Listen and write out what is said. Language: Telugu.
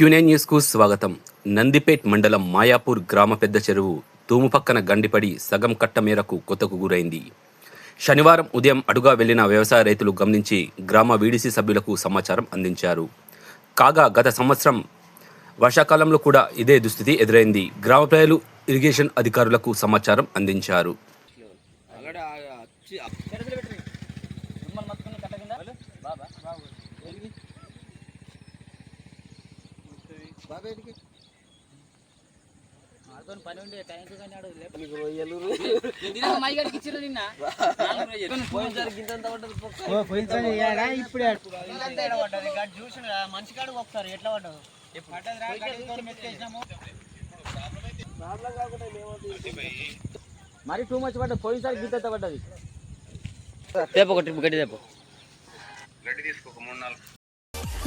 క్యూనే న్యూస్కు స్వాగతం. నందిపేట్ మండలం మాయాపూర్ గ్రామ పెద్ద చెరువు తూము పక్కన గండిపడి సగం కట్ట మేరకు కొత్తకు గురైంది. శనివారం ఉదయం అడుగా వెళ్ళిన వ్యవసాయ రైతులు గమనించి గ్రామ వీడిసి సభ్యులకు సమాచారం అందించారు. కాగా గత సంవత్సరం వర్షాకాలంలో కూడా ఇదే దుస్థితి ఎదురైంది. గ్రామ ప్రజలు ఇరిగేషన్ అధికారులకు సమాచారం అందించారు. మనిషి ఒకసారి ఎట్లా పడ్డదు. మరి. టూ మచ్ పడ్డది. పోయినసారి గిద్ద పడ్డది. తేప ఒక ట్రిప్ గడ్డి తేప